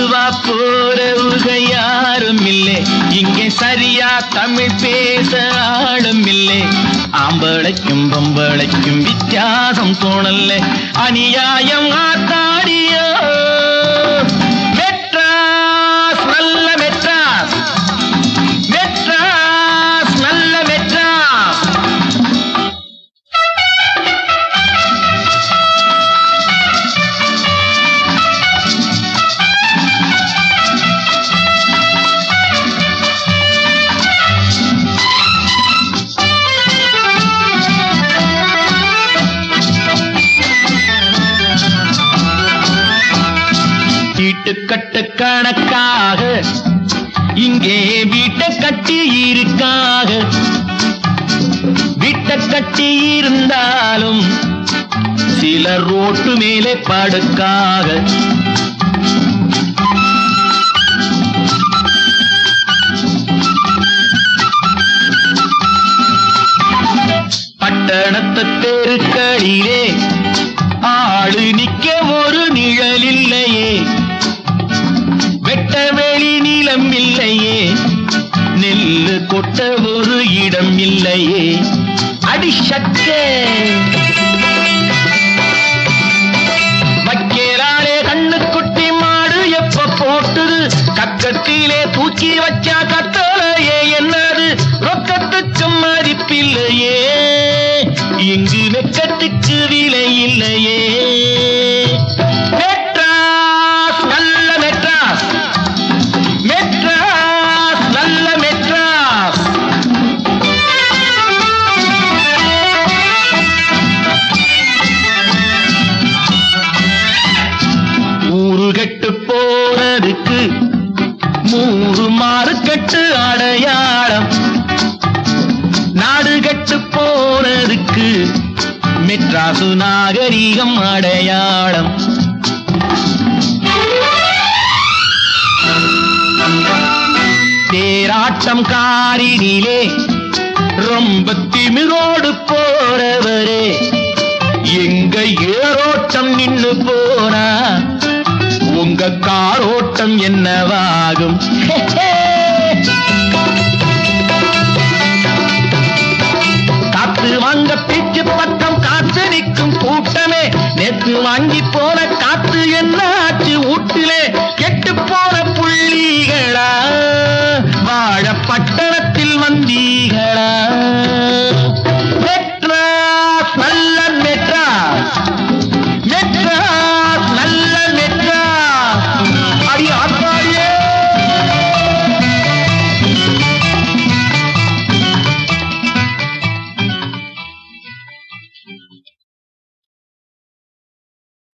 மெதுவா போறவுக யாரும் இல்லை. இங்கே சரியா தமிழ் பேச ஆளும் இல்லை. ஆம்பளைக்கும் பொம்பளைக்கும் வித்தியாசம் தோணல்ல. அநியாயம் ஆத்தாடியோ. வீட்டுக்கட்டு கணக்காக இங்கே வீட்டை கட்டி இருக்காக. வீட்டை கட்டி இருந்தாலும் சில ரோட்டு மேலே படுக்காக. பட்டணத்து தெருக்களிலே கொட்ட ஒரு இடம் இல்லையே. அடிஷக்க வைக்கலாலே கண்ணு குட்டி மாடு எப்ப போட்டுது? கக்கத்திலே தூக்கி வச்சா கத்தலையே என்னது? ரொக்கத்துக்கு மதிப்பில்லை. மெட்ராசு நாகரீகம் அடையாளம். தேராட்டம் காரினிலே ரொம்ப திமிரோடு போறவரே எங்க ஏரோட்டம் நின்னு போனா உங்க காரோட்டம் என்னவாகும்? காத்து வாங்க பீச்சு பத்து நேத்து வாங்கி போன